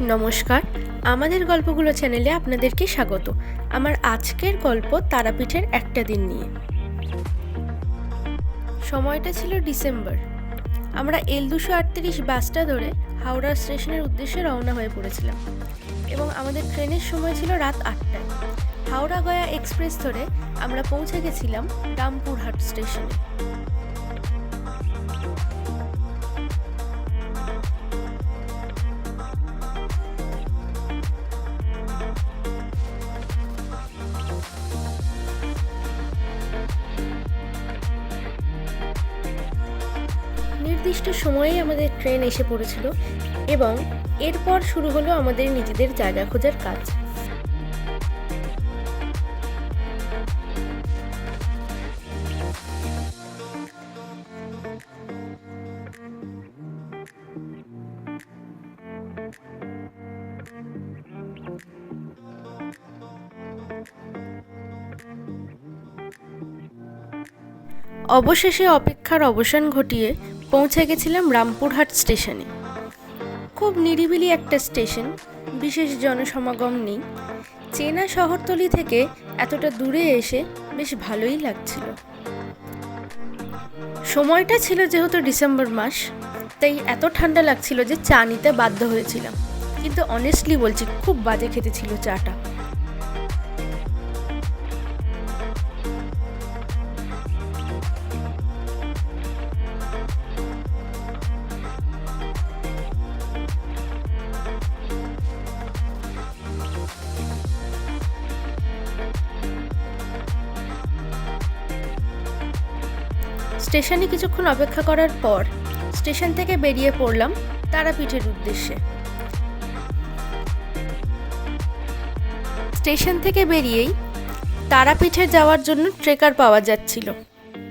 নমস্কার, আমাদের গল্পগুলো চ্যানেলে আপনাদেরকে স্বাগত। আমার আজকের গল্প তারাপীঠের একটা দিন নিয়ে। সময়টা ছিল ডিসেম্বর। আমরা এল দুশো আটত্রিশ বাসটা ধরে হাওড়া স্টেশনের উদ্দেশ্যে রওনা হয়ে পড়েছিলাম এবং আমাদের ট্রেনের সময় ছিল রাত আটটায়। হাওড়া গয়া এক্সপ্রেস ধরে আমরা পৌঁছে গেছিলাম রামপুরহাট স্টেশনে। নির্দিষ্ট সময়েই আমাদের ট্রেন এসে পড়েছিল এবং এরপর শুরু হলো আমাদের নিজেদের জায়গা খোঁজার কাজ। অবশেষে অপেক্ষার অবসান ঘটিয়ে পৌঁছে গেছিলাম রামপুরহাট স্টেশনে। খুব নিরিবিলি একটা স্টেশন, বিশেষ জনসমাগম নেই। চেনা শহরতলি থেকে এতটা দূরে এসে বেশ ভালোই লাগছিল। সময়টা ছিল যেহেতু ডিসেম্বর মাস, তাই এত ঠান্ডা লাগছিল যে চা নিতে বাধ্য হয়েছিলাম। কিন্তু অনেস্টলি বলছি, খুব বাজে খেতে ছিল চাটা। স্টেশনে কিছুক্ষণ অপেক্ষা করার পর স্টেশন থেকে বেরিয়ে পড়লাম তারাপীঠের উদ্দেশ্যে। স্টেশন থেকে বেরিয়েই তারাপীঠে যাওয়ার জন্য ট্রেকার পাওয়া যাচ্ছিল।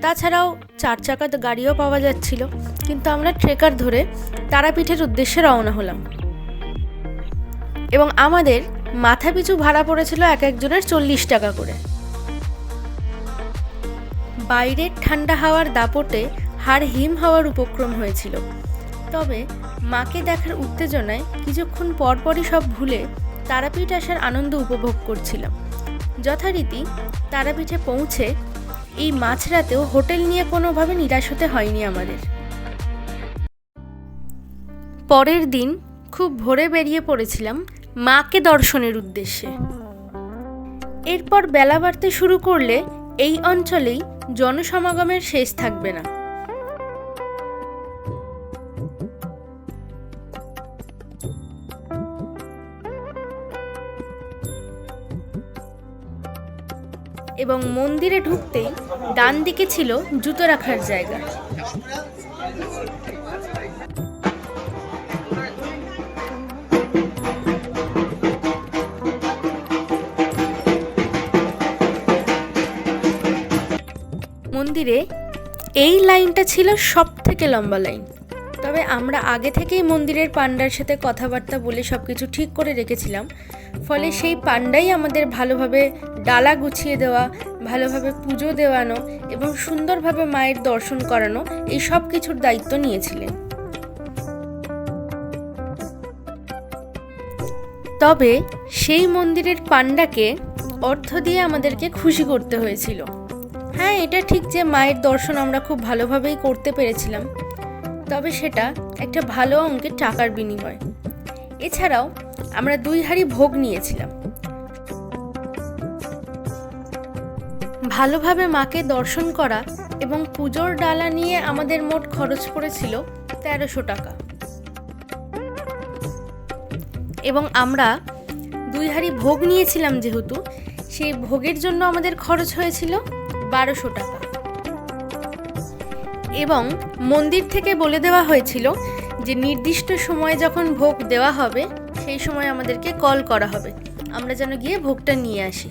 তাছাড়াও চার চাকা গাড়িও পাওয়া যাচ্ছিল, কিন্তু আমরা ট্রেকার ধরে তারাপীঠের উদ্দেশ্যে রওনা হলাম। এবং আমাদের মাথা পিছু ভাড়া পড়েছিল এক একজনের চল্লিশ টাকা করে। বাইরের ঠান্ডা হাওয়ার দাপটে হাড় হিম হওয়ার উপক্রম হয়েছিল। তবে মাকে দেখার উত্তেজনায় কিছুক্ষণ পরপরই সব ভুলে তারাপীঠ আসার আনন্দ উপভোগ করছিলাম। যথারীতি তারাপীঠে পৌঁছে এই মাঝরাতেও হোটেল নিয়ে কোনোভাবে নিরাশ হতে হয়নি আমাদের। পরের দিন খুব ভোরে বেরিয়ে পড়েছিলাম মাকে দর্শনের উদ্দেশ্যে। এরপর বেলা বাড়তে শুরু করলে এই অঞ্চলেই জনসমাগমের শেষ থাকবে না। এবং মন্দিরে ঢুকতেই ডান দিকে ছিল জুতো রাখার জায়গা। মন্দিরে এই লাইনটা ছিল সব থেকে লম্বা লাইন। তবে আমরা আগে থেকেই মন্দিরের পান্ডার সাথে কথাবার্তা বলে সব কিছু ঠিক করে রেখেছিলাম। ফলে সেই পান্ডাই আমাদের ভালোভাবে ডালা গুছিয়ে দেওয়া, ভালোভাবে পুজো দেওয়ানো এবং সুন্দরভাবে মায়ের দর্শন করানো এই সব কিছুর দায়িত্ব নিয়েছিলেন। তবে সেই মন্দিরের পান্ডাকে অর্থ দিয়ে আমাদেরকে খুশি করতে হয়েছিল। হ্যাঁ এটা ঠিক যে মায়ের দর্শন আমরা খুব ভালোভাবেই করতে পেরেছিলাম। তবে সেটা একটা ভালো অঙ্কের টাকার বিনিময়। এছাড়াও আমরা দুই হাড়ি ভোগ নিয়েছিলাম। ভালোভাবে মাকে দর্শন করা এবং পুজোর ডালা নিয়ে আমাদের মোট খরচ পড়েছিল তেরোশো টাকা। এবং আমরা দুই হাড়ি ভোগ নিয়েছিলাম যেহেতু, সেই ভোগের জন্য আমাদের খরচ হয়েছিল বারোশো টাকা। এবং মন্দির থেকে বলে দেওয়া হয়েছিল যে নির্দিষ্ট সময়ে যখন ভোগ দেওয়া হবে, সেই সময় আমাদেরকে কল করা হবে। আমরা যেন গিয়ে ভোগটা নিয়ে আসি।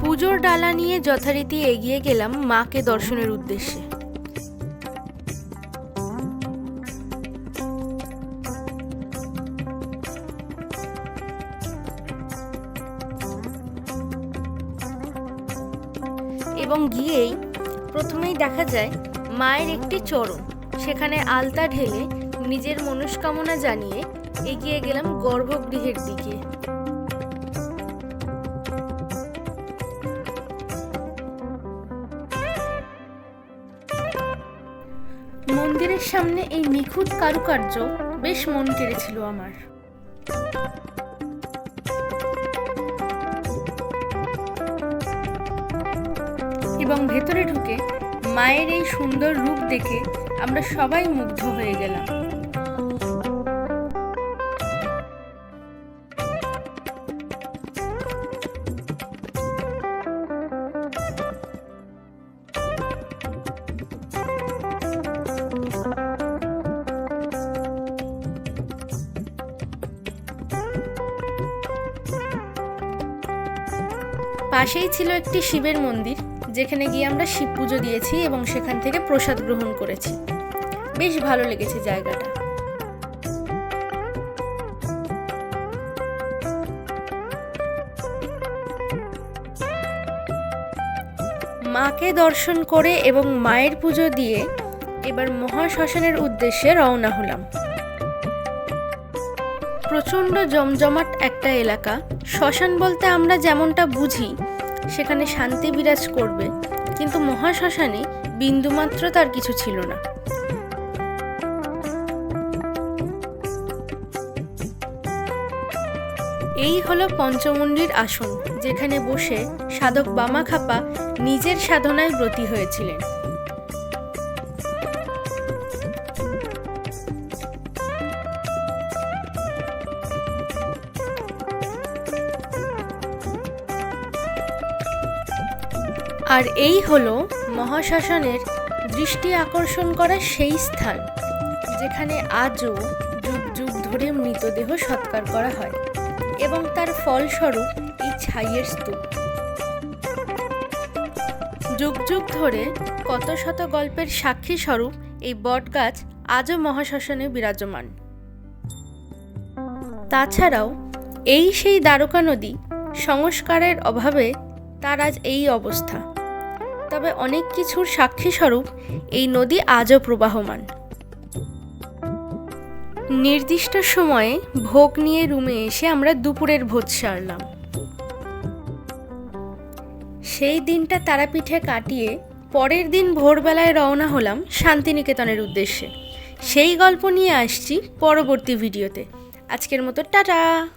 পুজোর ডালা নিয়ে যথারীতি এগিয়ে গেলাম মাকে দর্শনের উদ্দেশ্যে। এবং গিয়েই প্রথমেই দেখা যায় মায়ের একটি চরণ। সেখানে আলতা ঢেলে নিজের মনস্কামনা জানিয়ে এগিয়ে গেলাম গর্ভগৃহের দিকে। মন্দিরের সামনে এই নিখুঁত কারুকার্য বেশ মন কেড়েছিল আমার। এবং ভেতরে ঢুকে মায়ের এই সুন্দর রূপ দেখে আমরা সবাই মুগ্ধ হয়ে গেলাম। পাশেই ছিল একটি শিবের মন্দির, যেখানে গিয়ে আমরা শিব পুজো দিয়েছি এবং সেখান থেকে প্রসাদ গ্রহণ করেছি। বেশ ভালো লেগেছে জায়গাটা। মাকে দর্শন করে এবং মায়ের পুজো দিয়ে এবার মহাশ্মশানের উদ্দেশ্যে রওনা হলাম। প্রচণ্ড জমজমাট একটা এলাকা। শ্মশান বলতে আমরা যেমনটা বুঝি সেখানে শান্তি বিরাজ করবে, কিন্তু মহাশ্মশানে বিন্দুমাত্র তার কিছু ছিল না। এই হলো পঞ্চমুণ্ডির আসন, যেখানে বসে সাধক বামা খাপা নিজের সাধনায় ব্রতী হয়েছিলেন। আর এই হলো মহাশ্মশানের দৃষ্টি আকর্ষণ করা সেই স্থান, যেখানে আজও যুগ যুগ ধরে মৃতদেহ সৎকার করা হয় এবং তার ফলস্বরূপ এই ছাইয়ের স্তূপ। যুগ যুগ ধরে কত শত গল্পের সাক্ষী স্বরূপ এই বটগাছ আজও মহাশ্মশানে বিরাজমান। তাছাড়াও এই সেই দ্বারকা নদী সংস্কারের অভাবে তার আজ এই অবস্থা। তবে অনেক কিছুর সাক্ষী স্বরূপ এই নদী আজও প্রবাহমান। নির্দিষ্ট সময়ে ভোগ নিয়ে রুমে এসে আমরা দুপুরের ভোজ সারলাম। সেই দিনটা তারাপীঠে কাটিয়ে পরের দিন ভোরবেলায় রওনা হলাম শান্তিনিকেতনের উদ্দেশ্যে। সেই গল্প নিয়ে আসছি পরবর্তী ভিডিওতে। আজকের মতো টাটা!